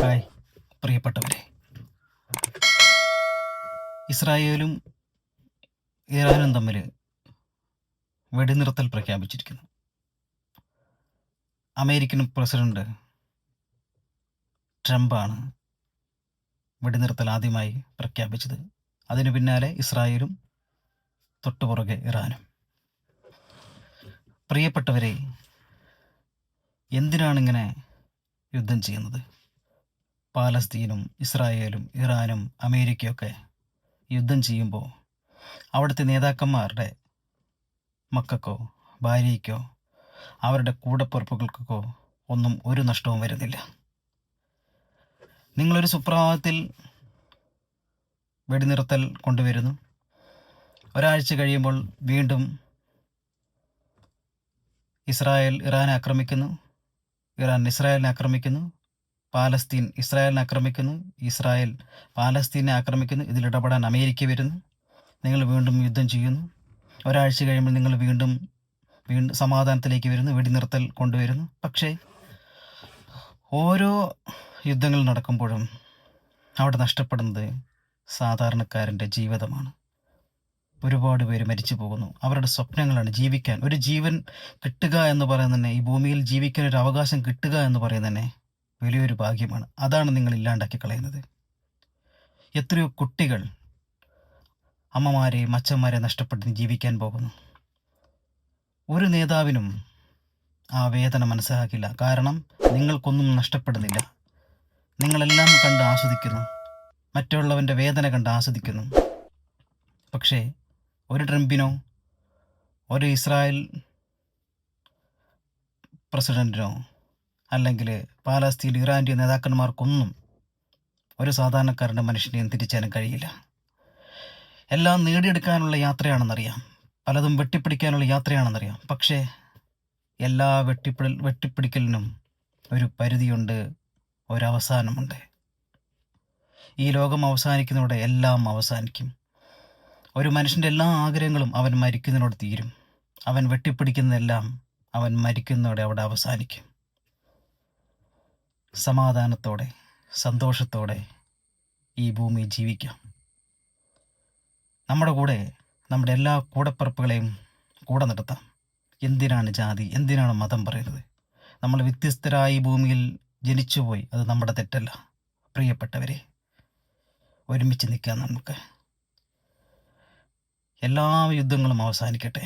Hi പ്രിയപ്പെട്ടവരെ. ഇസ്രായേലും ഇറാനും തമ്മിൽ വെടിനിർത്തൽ പ്രഖ്യാപിച്ചിരിക്കുന്നു. അമേരിക്കൻ പ്രസിഡന്റ് ട്രംപാണ് വെടിനിർത്തൽ ആദ്യമായി പ്രഖ്യാപിച്ചത്. അതിനു പിന്നാലെ ഇസ്രായേലും തൊട്ടുപുറകെ ഇറാനും. പ്രിയപ്പെട്ടവരെ എന്തിനാണിങ്ങനെ യുദ്ധം ചെയ്യുന്നത്? പാലസ്തീനും ഇസ്രായേലും ഇറാനും അമേരിക്കയൊക്കെ യുദ്ധം ചെയ്യുമ്പോൾ അവിടുത്തെ നേതാക്കന്മാരുടെ മക്കൾക്കോ ഭാര്യയ്ക്കോ അവരുടെ കൂടപ്പുറപ്പുകൾക്കോ ഒന്നും ഒരു നഷ്ടവും വരുന്നില്ല. നിങ്ങളൊരു സുപ്രഭാതത്തിൽ വെടിനിർത്തൽ കൊണ്ടുവരുന്നു. ഒരാഴ്ച കഴിയുമ്പോൾ വീണ്ടും ഇസ്രായേൽ ഇറാനെ ആക്രമിക്കുന്നു. ഇറാൻ ഇസ്രായേലിനെ ആക്രമിക്കുന്നു. പാലസ്തീൻ ഇസ്രായേലിനെ ആക്രമിക്കുന്നു. ഇസ്രായേൽ പാലസ്തീനെ ആക്രമിക്കുന്നു. ഇതിലിടപെടാൻ അമേരിക്ക വരുന്നു. നിങ്ങൾ വീണ്ടും യുദ്ധം ചെയ്യുന്നു. ഒരാഴ്ച കഴിയുമ്പോൾ നിങ്ങൾ വീണ്ടും വീണ്ടും സമാധാനത്തിലേക്ക് വരുന്നു. വെടിനിർത്തൽ കൊണ്ടുവരുന്നു. പക്ഷേ ഓരോ യുദ്ധങ്ങൾ നടക്കുമ്പോഴും അവിടെ നഷ്ടപ്പെടുന്നത് സാധാരണക്കാരന്റെ ജീവിതമാണ്. ഒരുപാട് പേര് മരിച്ചു പോകുന്നു. അവരുടെ സ്വപ്നങ്ങളാണ് ജീവിക്കാൻ. ഒരു ജീവൻ കിട്ടുക എന്ന് പറയുന്നത് തന്നെ ഈ ഭൂമിയിൽ ജീവിക്കാൻ ഒരു അവകാശം കിട്ടുക എന്ന് പറയുന്നത് തന്നെ വലിയൊരു ഭാഗ്യമാണ്. അതാണ് നിങ്ങൾ ഇല്ലാണ്ടാക്കി കളയുന്നത്. എത്രയോ കുട്ടികൾ അമ്മമാരെയും അച്ഛന്മാരെ നഷ്ടപ്പെട്ട് ജീവിക്കാൻ പോകുന്നു. ഒരു നേതാവിനും ആ വേദന മനസ്സിലാക്കില്ല. കാരണം നിങ്ങൾക്കൊന്നും നഷ്ടപ്പെടുന്നില്ല. നിങ്ങളെല്ലാം കണ്ട് ആസ്വദിക്കുന്നു. മറ്റുള്ളവന്റെ വേദന കണ്ട് ആസ്വദിക്കുന്നു. പക്ഷേ ഒരു ട്രംപിനോ ഒരു ഇസ്രായേൽ പ്രസിഡന്റിനോ അല്ലെങ്കിൽ പാലസ്തീൻ ഇറാന്റെ നേതാക്കന്മാർക്കൊന്നും ഒരു സാധാരണക്കാരന്റെ മനുഷ്യനെയും തിരിച്ചാനും കഴിയില്ല. എല്ലാം നേടിയെടുക്കാനുള്ള യാത്രയാണെന്നറിയാം. പലതും വെട്ടിപ്പിടിക്കാനുള്ള യാത്രയാണെന്നറിയാം. പക്ഷേ എല്ലാ വെട്ടിപ്പിടൽ വെട്ടിപ്പിടിക്കലിനും ഒരു പരിധിയുണ്ട് ഒരവസാനമുണ്ട്. ഈ ലോകം അവസാനിക്കുന്നതോടെ എല്ലാം അവസാനിക്കും. ഒരു മനുഷ്യന്റെ എല്ലാ ആഗ്രഹങ്ങളും അവൻ മരിക്കുന്നതിനോട് തീരും. അവൻ വെട്ടിപ്പിടിക്കുന്നതെല്ലാം അവൻ മരിക്കുന്നതോടെ അവിടെ അവസാനിക്കും. സമാധാനത്തോടെ സന്തോഷത്തോടെ ഈ ഭൂമി ജീവിക്കാം. നമ്മുടെ കൂടെ നമ്മുടെ എല്ലാ കൂടപ്പിറപ്പുകളെയും കൂടെ നിർത്താം എന്തിനാണ് ജാതി? എന്തിനാണ് മതം പറയുന്നത്? നമ്മൾ വ്യത്യസ്തരായി ഭൂമിയിൽ ജനിച്ചുപോയി അത് നമ്മുടെ തെറ്റല്ല. പ്രിയപ്പെട്ടവരെ ഒരുമിച്ച് നിൽക്കാം നമുക്ക്. എല്ലാ യുദ്ധങ്ങളും അവസാനിക്കട്ടെ.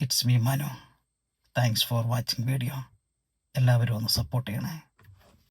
It's me Manu thanks for watching video എല്ലാവരും ഒന്ന് സപ്പോർട്ട് ചെയ്യണേ.